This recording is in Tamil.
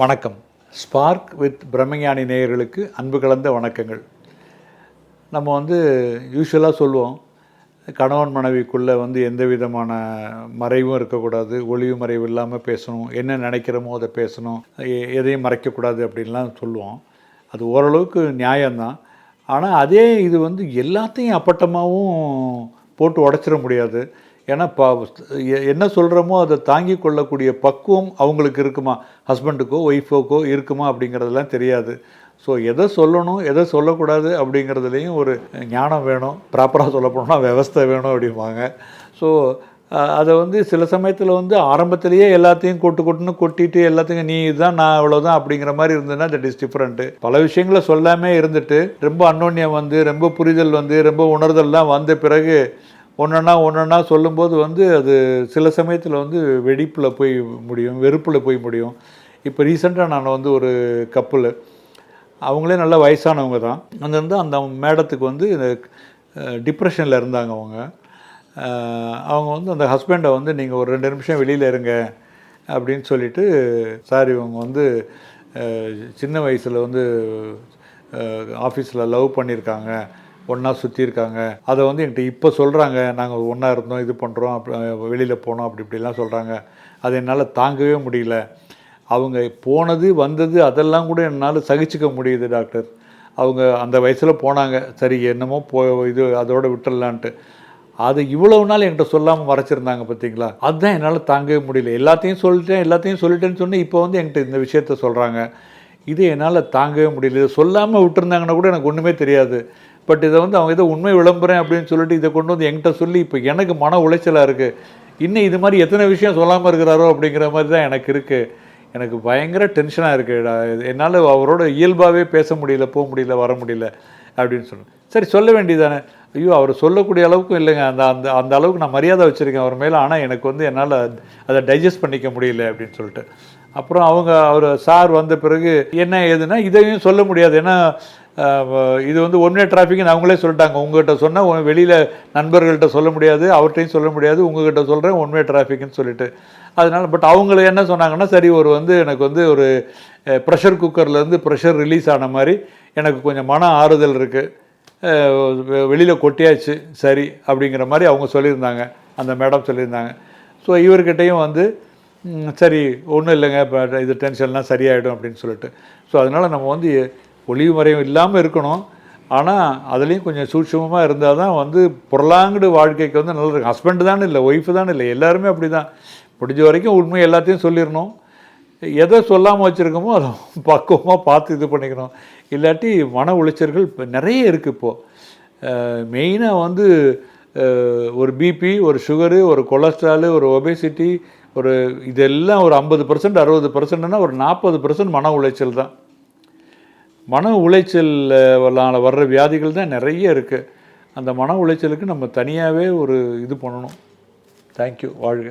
வணக்கம். ஸ்பார்க் வித் பிரம்மஞானி நேயர்களுக்கு அன்பு கலந்த வணக்கங்கள். நம்ம வந்து யூஸ்வலாக சொல்லுவோம். கணவன் மனைவிக்குள்ளே வந்து எந்த விதமான மறைவும் இருக்கக்கூடாது ஒளிவு மறைவு இல்லாமல் பேசணும் என்ன நினைக்கிறோமோ அதை பேசணும் எ- எதையும் மறைக்கக்கூடாது அப்படின்லாம் சொல்லுவோம். அது ஓரளவுக்கு நியாயம்தான். ஆனால் அதே இது வந்து எல்லாத்தையும் அப்பட்டமாகவும் போட்டு உடச்சிட முடியாது. ஏன்னா ப எ- என்ன சொல்கிறோமோ அதை தாங்கி கொள்ளக்கூடிய பக்குவம் அவங்களுக்கு இருக்குமா? ஹஸ்பண்டுக்கோ ஒய்ஃபோக்கோ இருக்குமா அப்படிங்கிறதெல்லாம் தெரியாது. ஸோ எதை சொல்லணும் எதை சொல்லக்கூடாது அப்படிங்கிறதுலையும் ஒரு ஞானம் வேணும். ப்ராப்பராக சொல்ல போனோம்னா விவஸ்தை வேணும் அப்படிம்பாங்க. ஸோ அதை வந்து சில சமயத்தில் வந்து ஆரம்பத்திலேயே எல்லாத்தையும் கொட்டு கொட்டுன்னு கொட்டிட்டு எல்லாத்தையும் நீ இதுதான் நான் அவ்வளோதான் அப்படிங்கிற மாதிரி இருந்ததுன்னா தட் இஸ் டிஃப்ரெண்ட்டு பல விஷயங்களை சொல்லாமே இருந்துட்டு ரொம்ப அன்னோன்யம் வந்து ரொம்ப புரிதல் வந்து ரொம்ப உணர்தல்லாம் வந்த பிறகு ஒன்றா ஒன்றுன்னா சொல்லும்போது வந்து அது சில சமயத்தில் வந்து வெடிப்பில் போய் முடியும் வெறுப்பில் போய் முடியும். இப்போ ரீசெண்டாக நான் வந்து ஒரு கப்பல். அவங்களே நல்ல வயசானவங்க தான். அங்கேருந்து அந்த மேடத்துக்கு வந்து டிப்ரெஷனில் இருந்தாங்க அவங்க. அவங்க வந்து அந்த ஹஸ்பண்டை வந்து நீங்கள் ஒரு ரெண்டு நிமிஷம் வெளியில் இருங்க அப்படின்னு சொல்லிட்டு சார் இவங்க வந்து சின்ன வயசில் வந்து ஆஃபீஸில் லவ் பண்ணியிருக்காங்க. ஒன்றா சுற்றியிருக்காங்க அதை வந்து என்கிட்ட இப்போ சொல்கிறாங்க நாங்கள் ஒன்றா இருந்தோம் இது பண்ணுறோம் அப்படி வெளியில் போனோம் அப்படி இப்படிலாம் சொல்கிறாங்க அது என்னால் தாங்கவே முடியல. அவங்க போனது வந்தது அதெல்லாம் கூட என்னால் சகிச்சுக்க முடியுது டாக்டர். அவங்க அந்த வயசில் போனாங்க. சரி என்னமோ போ இது அதோட விட்டுறலான்ட்டு. அது இவ்வளவு நாள் என்கிட்ட சொல்லாமல் மறைச்சிருந்தாங்க பார்த்தீங்களா அதுதான் என்னால் தாங்கவே முடியல. எல்லாத்தையும் சொல்லிட்டேன் எல்லாத்தையும் சொல்லிட்டேன்னு சொன்னேன் இப்போ வந்து என்கிட்ட இந்த விஷயத்த சொல்கிறாங்க இது என்னால் தாங்கவே முடியல. இதை சொல்லாமல் விட்டுருந்தாங்கன்னா கூட எனக்கு ஒன்றுமே தெரியாது. பட் இதை வந்து அவங்க ஏதோ உண்மை விளம்புறேன் அப்படின்னு சொல்லிட்டு இதை கொண்டு வந்து என்கிட்ட சொல்லி இப்போ எனக்கு மன உளைச்சலாக இருக்குது இன்னும் இது மாதிரி எத்தனை விஷயம் சொல்லாமல் இருக்கிறாரோ அப்படிங்கிற மாதிரி தான் எனக்கு இருக்குது எனக்கு பயங்கர டென்ஷனாக இருக்குடா என்னால் அவரோட இயல்பாகவே பேச முடியல போக முடியல வர முடியல அப்படின்னு சொன்னேன் சரி சொல்ல வேண்டியதானே ஐயோ அவர் சொல்லக்கூடிய அளவுக்கும் இல்லைங்க. அந்த அந்த அந்த அளவுக்கு நான் மரியாதை வச்சுருக்கேன் அவர் மேலே. ஆனால் எனக்கு வந்து என்னால் அதை டைஜஸ்ட் பண்ணிக்க முடியல அப்படின்னு சொல்லிட்டு. அப்புறம் அவங்க அவர் சார் வந்த பிறகு என்ன ஏதுன்னா இதையும் சொல்ல முடியாது. ஏன்னா இது வந்து ஒன் டிராஃபிக்னு அவங்களே சொல்லிட்டாங்க. உங்ககிட்ட சொன்னால் வெளியில் நண்பர்கள்கிட்ட சொல்ல முடியாது. அவர்கிட்டையும் சொல்ல முடியாது. உங்ககிட்ட சொல்கிறேன் ஒன்வே டிராஃபிக்னு சொல்லிட்டு. அதனால் பட் அவங்கள என்ன சொன்னாங்கன்னா சரி ஒரு வந்து எனக்கு வந்து ஒரு ப்ரெஷர் குக்கர்லேருந்து ப்ரெஷர் ரிலீஸ் ஆன மாதிரி எனக்கு கொஞ்சம் மன ஆறுதல் இருக்குது வெளியில் கொட்டியாச்சு சரி அப்படிங்கிற மாதிரி அவங்க சொல்லியிருந்தாங்க. அந்த மேடம் சொல்லியிருந்தாங்க. ஸோ இவர்கிட்டையும் வந்து சரி ஒன்றும் இல்லைங்க இப்போ இது டென்ஷன்லாம் சரியாயிடும் அப்படின்னு சொல்லிட்டு. ஸோ அதனால் நம்ம வந்து ஒளிவு மறைவும் இல்லாமல் இருக்கணும். ஆனால் அதுலேயும் கொஞ்சம் சூட்சமமாக இருந்தால் தான் வந்து புறலாங்குடு வாழ்க்கைக்கு வந்து நல்லா இருக்கும். ஹஸ்பண்டு தானே இல்லை ஒய்ஃபு தானே இல்லை எல்லாருமே அப்படி தான் முடிஞ்ச வரைக்கும் உண்மை எல்லாத்தையும் சொல்லிடணும். எதை சொல்லாமல் வச்சுருக்கோமோ அதை பக்குவமாக பார்த்து இது பண்ணிக்கணும். இல்லாட்டி மன உளைச்சல்கள் இப்போ. நிறைய இருக்குது இப்போது மெயினாக வந்து ஒரு பிபி ஒரு சுகரு ஒரு கொலஸ்ட்ராலு ஒரு ஒபேசிட்டி ஒரு இதெல்லாம் ஒரு ஐம்பது பர்சன்ட் அறுபது பர்சன்ட்னா ஒரு நாற்பது பர்சன்ட் மன உளைச்சல் தான். மன உளைச்சலால் வர்ற வியாதிகள் தான் நிறைய இருக்குது அந்த மன உளைச்சலுக்கு நம்ம தனியாகவே ஒரு இது பண்ணணும். தேங்க்யூ வாழ்க.